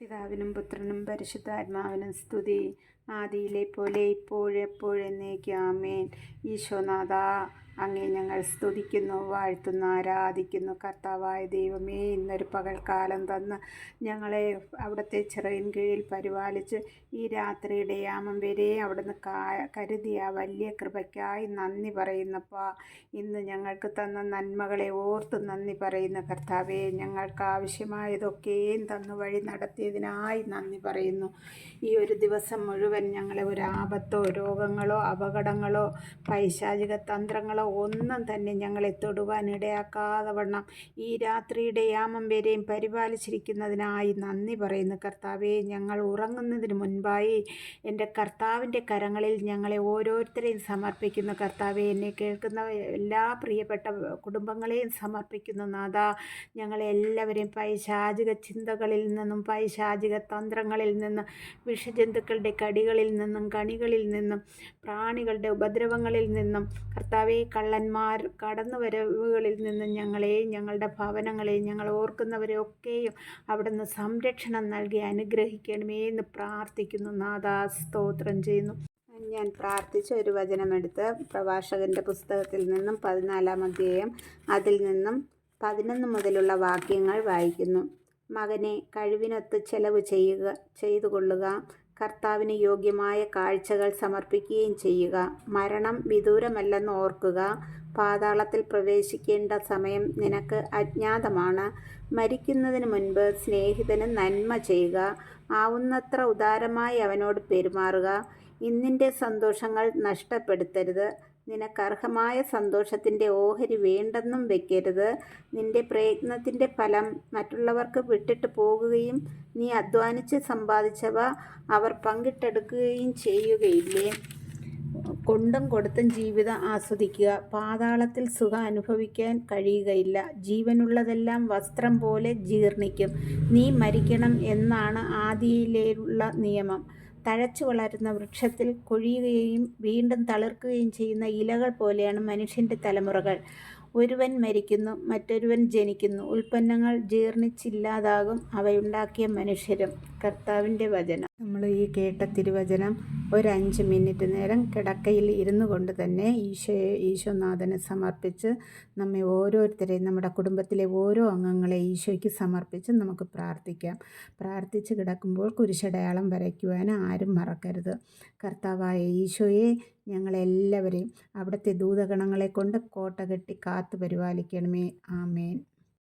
പിതാവിനും പുത്രനും പരിശുദ്ധാത്മാവിനും സ്തുതി. ആദിയിലെ പോലെ ഇപ്പോഴെപ്പോഴെന്നേക്കാമേൻ ഈശോനാഥ അങ്ങേ ഞങ്ങൾ സ്തുതിക്കുന്നു വാഴ്ത്തുന്നു ആരാധിക്കുന്നു. കർത്താവായ ദൈവമേ ഇന്നൊരു പകൽക്കാലം തന്ന് ഞങ്ങളെ അവിടുത്തെ ചിറയിൻ കീഴിൽ പരിപാലിച്ച് ഈ രാത്രിയുടെ യാമം വരെ അവിടുന്ന് കരുതിയ വലിയ കൃപയ്ക്കായി നന്ദി പറയുന്നപ്പാ. ഇന്ന് ഞങ്ങൾക്ക് തന്ന നന്മകളെ ഓർത്ത് നന്ദി പറയുന്ന കർത്താവേ. ഞങ്ങൾക്ക് ആവശ്യമായതൊക്കെയും തന്നു വഴി നടത്തിയതിനായി നന്ദി പറയുന്നു. ഈ ഒരു ദിവസം മുഴുവൻ ഞങ്ങളെ ഒരു ആപത്തോ രോഗങ്ങളോ അപകടങ്ങളോ പൈശാചിക തന്ത്രങ്ങളോ ഒന്നും തന്നെ ഞങ്ങളെ തൊടുവാൻ ഇടയാക്കാതെ വണ്ണം ഈ രാത്രിയുടെ യാമം വരെയും പരിപാലിച്ചിരിക്കുന്നതിനായി നന്ദി പറയുന്നു കർത്താവെ. ഞങ്ങൾ ഉറങ്ങുന്നതിന് മുൻപായി എന്റെ കർത്താവിന്റെ കരങ്ങളിൽ ഞങ്ങളെ ഓരോരുത്തരെയും സമർപ്പിക്കുന്നു കർത്താവെ. എന്നെ കേൾക്കുന്ന എല്ലാ പ്രിയപ്പെട്ട കുടുംബങ്ങളെയും സമർപ്പിക്കുന്നു നാഥ. ഞങ്ങളെ എല്ലാവരെയും പൈശാചിക ചിന്തകളിൽ നിന്നും പൈശാചിക തന്ത്രങ്ങളിൽ നിന്നും വിഷജന്തുക്കളുടെ കടികളിൽ നിന്നും കണികളിൽ നിന്നും പ്രാണികളുടെ ഉപദ്രവങ്ങളിൽ നിന്നും കർത്താവെ കള്ളന്മാർ കടന്നുവരവുകളിൽ നിന്ന് ഞങ്ങളെയും ഞങ്ങളുടെ ഭവനങ്ങളെയും ഞങ്ങൾ ഓർക്കുന്നവരെയൊക്കെയും അവിടുന്ന് സംരക്ഷണം നൽകി അനുഗ്രഹിക്കണമേ എന്ന് പ്രാർത്ഥിക്കുന്നു. നാദാ സ്തോത്രം ചെയ്യുന്നു. ഞാൻ പ്രാർത്ഥിച്ച ഒരു വചനമെടുത്ത് പ്രഭാഷകന്റെ പുസ്തകത്തിൽ നിന്നും പതിനാലാം അധ്യായം അതിൽ നിന്നും പതിനൊന്ന് മുതലുള്ള വാക്യങ്ങൾ വായിക്കുന്നു. മകനെ കഴിവിനൊത്ത് ചെലവ് ചെയ്യുക ചെയ്തു കൊള്ളുക കർത്താവിന് യോഗ്യമായ കാഴ്ചകൾ സമർപ്പിക്കുകയും ചെയ്യുക. മരണം വിദൂരമല്ലെന്ന് ഓർക്കുക. പാതാളത്തിൽ പ്രവേശിക്കേണ്ട സമയം നിനക്ക് അജ്ഞാതമാണ്. മരിക്കുന്നതിന് മുൻപ് സ്നേഹിതന് നന്മ ചെയ്യുക. ആവുന്നത്ര ഉദാരമായി അവനോട് പെരുമാറുക. ഇന്നിന്റെ സന്തോഷങ്ങൾ നഷ്ടപ്പെടുത്തരുത്. നിനക്കർഹമായ സന്തോഷത്തിന്റെ ഓഹരി വേണ്ടെന്നും വെക്കരുത്. നിന്റെ പ്രയത്നത്തിന്റെ ഫലം മറ്റുള്ളവർക്ക് വിട്ടിട്ട് പോകുകയും നീ അധ്വാനിച്ച് സമ്പാദിച്ചവ അവർ പങ്കിട്ടെടുക്കുകയും ചെയ്യുകയില്ലേ? കൊണ്ടും കൊടുത്തും ജീവിതം ആസ്വദിക്കുക. പാതാളത്തിൽ സുഖം അനുഭവിക്കാൻ കഴിയുകയില്ല. ജീവനുള്ളതെല്ലാം വസ്ത്രം പോലെ ജീർണിക്കും. നീ മരിക്കണം എന്നാണ് ആദിയിലുള്ള നിയമം. തഴച്ചു വളരുന്ന വൃക്ഷത്തിൽ കൊഴിയുകയും വീണ്ടും തളിർക്കുകയും ചെയ്യുന്ന ഇലകൾ പോലെയാണ് മനുഷ്യന്റെ തലമുറകൾ. ഒരുവൻ മരിക്കുന്നു മറ്റൊരുവൻ ജനിക്കുന്നു. ഉൽപ്പന്നങ്ങൾ ജീർണിച്ചില്ലാതാകും അവയുണ്ടാക്കിയ മനുഷ്യരും. കർത്താവിന്റെ വചനം. നമ്മൾ ഈ കേട്ട തിരുവചനം ഒരു മിനിറ്റ് നേരം കിടക്കയിൽ ഇരുന്നു കൊണ്ട് തന്നെ ഈശോയെ ഈശോനാഥനെ സമർപ്പിച്ച് നമ്മെ ഓരോരുത്തരെയും നമ്മുടെ കുടുംബത്തിലെ ഓരോ അംഗങ്ങളെ ഈശോയ്ക്ക് സമർപ്പിച്ച് നമുക്ക് പ്രാർത്ഥിക്കാം. പ്രാർത്ഥിച്ച് കിടക്കുമ്പോൾ കുരിശടയാളം വരയ്ക്കുവാൻ ആരും മറക്കരുത്. കർത്താവായ ഈശോയെ ഞങ്ങളെല്ലാവരെയും അവിടുത്തെ ദൂതഗണങ്ങളെ കൊണ്ട് കോട്ട കെട്ടി കാത്തു പരിപാലിക്കണമേ. ആമേൻ.